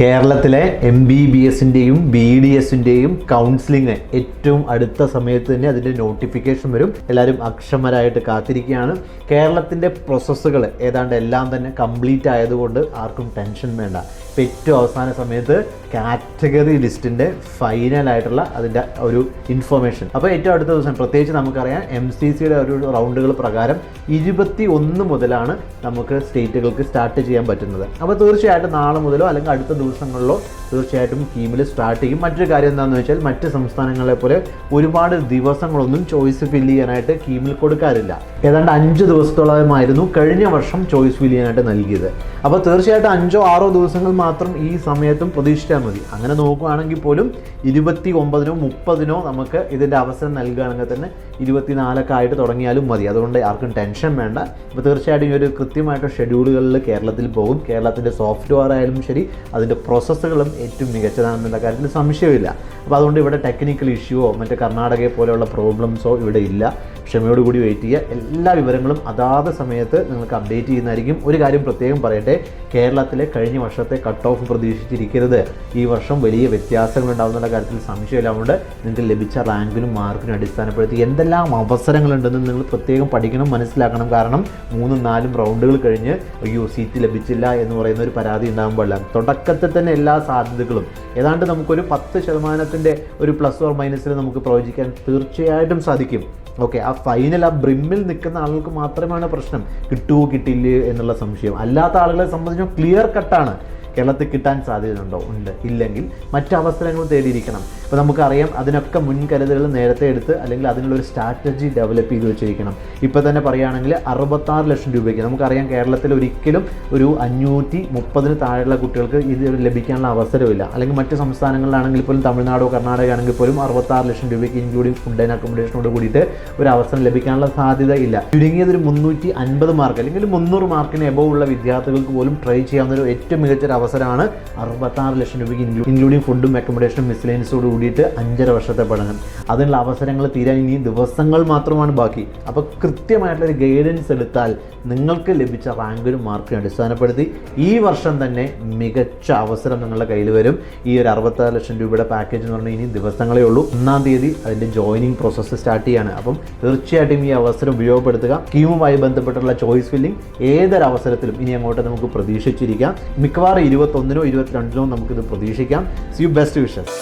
കേരളത്തിലെ M B B എസിന്റെയും B D എസിന്റെയും കൗൺസിലിംഗ് ഏറ്റവും അടുത്ത സമയത്ത് തന്നെ അതിന്റെ നോട്ടിഫിക്കേഷൻ വരും. എല്ലാവരും അക്ഷമരായിട്ട് കാത്തിരിക്കുകയാണ്. കേരളത്തിന്റെ പ്രോസസ്സുകൾ ഏതാണ്ട് എല്ലാം തന്നെ കംപ്ലീറ്റ് ആയതുകൊണ്ട് ആർക്കും ടെൻഷൻ വേണ്ട. ഏറ്റവും അവസാന സമയത്ത് കാറ്റഗറി ലിസ്റ്റിന്റെ ഫൈനലായിട്ടുള്ള അതിന്റെ ഒരു ഇൻഫർമേഷൻ അപ്പോൾ ഏറ്റവും അടുത്ത ദിവസം പ്രത്യേകിച്ച് നമുക്കറിയാം എം സി സിയുടെ ഒരു റൗണ്ടുകൾ പ്രകാരം ഇരുപത്തി ഒന്ന് മുതലാണ് നമുക്ക് സ്റ്റേറ്റുകൾക്ക് സ്റ്റാർട്ട് ചെയ്യാൻ പറ്റുന്നത്. അപ്പോൾ തീർച്ചയായിട്ടും നാളെ മുതലോ അല്ലെങ്കിൽ അടുത്ത ദിവസങ്ങളിലോ തീർച്ചയായിട്ടും ടീമിൽ സ്റ്റാർട്ട് ചെയ്യും. മറ്റൊരു കാര്യം എന്താണെന്ന് വെച്ചാൽ മറ്റ് സംസ്ഥാനങ്ങളെ പോലെ ഒരുപാട് ദിവസങ്ങളൊന്നും ചോയ്സ് ഫില്ല് ചെയ്യാനായിട്ട് ടീമിൽ കൊടുക്കാറില്ല. ഏതാണ്ട് അഞ്ച് ദിവസത്തോളമായിരുന്നു കഴിഞ്ഞ വർഷം ചോയ്സ് ഫില്ല് ചെയ്യാനായിട്ട് നൽകിയത്. അപ്പോൾ തീർച്ചയായിട്ടും അഞ്ചോ ആറോ ദിവസങ്ങൾ മാത്രം ഈ സമയത്തും പ്രതീക്ഷിച്ചാൽ മതി. അങ്ങനെ നോക്കുകയാണെങ്കിൽ പോലും ഇരുപത്തി ഒമ്പതിനോ മുപ്പതിനോ നമുക്ക് ഇതിന്റെ അവസരം നൽകുകയാണെങ്കിൽ തന്നെ ഇരുപത്തിനാലൊക്കെ ആയിട്ട് തുടങ്ങിയാലും മതി. അതുകൊണ്ട് ആർക്കും ടെൻഷൻ വേണ്ട. ഇപ്പോൾ തീർച്ചയായിട്ടും ഈ ഒരു കൃത്യമായിട്ട് ഷെഡ്യൂളുകളിൽ കേരളത്തിൽ പോകും. കേരളത്തിന്റെ സോഫ്റ്റ്വെയർ ആയാലും ശരി അതിന്റെ പ്രോസസ്സുകളും ഏറ്റവും മികച്ചതാണെന്നുള്ള കാര്യത്തിൽ സംശയമില്ല. അപ്പോൾ അതുകൊണ്ട് ഇവിടെ ടെക്നിക്കൽ ഇഷ്യൂവോ മറ്റേ കർണാടകയെ പോലെയുള്ള പ്രോബ്ലംസോ ഇവിടെ ഇല്ല. ക്ഷമയോടുകൂടി വെയിറ്റ് ചെയ്യുക. എല്ലാ വിവരങ്ങളും അതാത് സമയത്ത് നിങ്ങൾക്ക് അപ്ഡേറ്റ് ചെയ്യുന്നതായിരിക്കും. ഒരു കാര്യം പ്രത്യേകം പറയട്ടെ കേരളത്തിലെ കഴിഞ്ഞ വർഷത്തെ കട്ട് ഓഫ് പ്രതീക്ഷിച്ചിരിക്കരുത്. ഈ വർഷം വലിയ വ്യത്യാസങ്ങൾ ഉണ്ടാകുന്നുള്ള കാര്യത്തിൽ സംശയമില്ല അതുകൊണ്ട് നിങ്ങൾക്ക് ലഭിച്ച റാങ്കിലും മാർക്കിനും അടിസ്ഥാനപ്പെടുത്തി എന്തെല്ലാം അവസരങ്ങളുണ്ടെന്ന് നിങ്ങൾ പ്രത്യേകം പഠിക്കണം മനസ്സിലാക്കണം. കാരണം മൂന്നും നാലും റൗണ്ടുകൾ കഴിഞ്ഞ് അയ്യോ സീറ്റ് ലഭിച്ചില്ല എന്ന് പറയുന്ന ഒരു പരാതി ഉണ്ടാകാൻ തുടക്കത്തിൽ തന്നെ എല്ലാ സാധ്യതകളും. ഏതാണ്ട് നമുക്കൊരു പത്ത് ശതമാനത്തിന്റെ ഒരു പ്ലസ് ഓർ മൈനസിൽ നമുക്ക് പ്രവചിക്കാൻ തീർച്ചയായിട്ടും സാധിക്കും. ഓക്കെ ആ ഫൈനൽ ആ ബ്രിമ്മിൽ നിൽക്കുന്ന ആളുകൾക്ക് മാത്രമാണ് പ്രശ്നം. കിട്ടുമോ കിട്ടില്ലേ എന്നുള്ള സംശയം. അല്ലാത്ത ആളുകളെ സംബന്ധിച്ചും ക്ലിയർ കട്ടാണ് കേരളത്തിൽ കിട്ടാൻ സാധ്യതയുണ്ടോ? ഉണ്ട്. ഇല്ലെങ്കിൽ മറ്റ് അവസരങ്ങൾ തേടിയിരിക്കണം. ഇപ്പോൾ നമുക്കറിയാം അതിനൊക്കെ മുൻകരുതലുകൾ നേരത്തെ എടുത്ത് അല്ലെങ്കിൽ അതിനുള്ള ഒരു സ്ട്രാറ്റജി ഡെവലപ്പ് ചെയ്ത് വെച്ചിരിക്കണം. ഇപ്പോൾ തന്നെ പറയുകയാണെങ്കിൽ അറുപത്താറ് ലക്ഷം രൂപയ്ക്ക്. നമുക്കറിയാം കേരളത്തിൽ ഒരിക്കലും ഒരു അഞ്ഞൂറ്റി മുപ്പതിന് താഴെയുള്ള കുട്ടികൾക്ക് ഇത് ലഭിക്കാനുള്ള അവസരമില്ല. അല്ലെങ്കിൽ മറ്റ് സംസ്ഥാനങ്ങളിലാണെങ്കിൽ പോലും തമിഴ്നാടോ കർണാടക ആണെങ്കിൽ പോലും അറുപത്താറ് ലക്ഷം രൂപയ്ക്ക് ഇൻക്ലൂഡിങ് ഫുഡ് ആൻഡ് അക്കോമഡേഷനോട് കൂടിയിട്ട് ഒരു അവസരം ലഭിക്കാനുള്ള സാധ്യത ഇല്ല. ചുരുങ്ങിയത് ഒരു മുന്നൂറ്റി അൻപത് മാർക്ക് അല്ലെങ്കിൽ മുന്നൂറ് മാർക്കിന് എബോ ഉള്ള വിദ്യാർത്ഥികൾക്ക് പോലും ട്രൈ ചെയ്യാവുന്ന ഒരു ഏറ്റവും മികച്ച ഒരു അവസരമാണ് അറുപത്താറ് ലക്ഷം രൂപയ്ക്ക് ഇൻക്ലൂഡിങ് ഫുഡും അക്കോമഡേഷനും മിസ്ലേൻസോട് കൂടിയിട്ട് അഞ്ചര വർഷത്തെ പഠനം. അതിനുള്ള അവസരങ്ങൾ തീരാൻ ഇനി ദിവസങ്ങൾ മാത്രമാണ് ബാക്കി. അപ്പോൾ കൃത്യമായിട്ടുള്ള ഒരു ഗൈഡൻസ് എടുത്താൽ നിങ്ങൾക്ക് ലഭിച്ച റാങ്കിനും മാർക്കിനും അടിസ്ഥാനപ്പെടുത്തി ഈ വർഷം തന്നെ മികച്ച അവസരം നിങ്ങളുടെ കയ്യിൽ വരും. ഈ ഒരു അറുപത്താറ് ലക്ഷം രൂപയുടെ പാക്കേജ് എന്ന് പറഞ്ഞാൽ ഇനി ദിവസങ്ങളേ ഉള്ളൂ. ഒന്നാം തീയതി അതിന്റെ ജോയിനിങ് പ്രോസസ്സ് സ്റ്റാർട്ട് ചെയ്യാണ്. അപ്പം തീർച്ചയായിട്ടും ഈ അവസരം ഉപയോഗപ്പെടുത്തുക. സ്കീമുമായി ബന്ധപ്പെട്ടുള്ള ചോയ്സ് ഫില്ലിംഗ് ഏതൊരു അവസരത്തിലും ഇനി അങ്ങോട്ട് നമുക്ക് പ്രതീക്ഷിച്ചിരിക്കാം. മിക്കവാറും ഇരുപത്തൊന്നിനോ ഇരുപത്തിരണ്ടിനോ നമുക്കിത് പ്രതീക്ഷിക്കാം. C you best wishes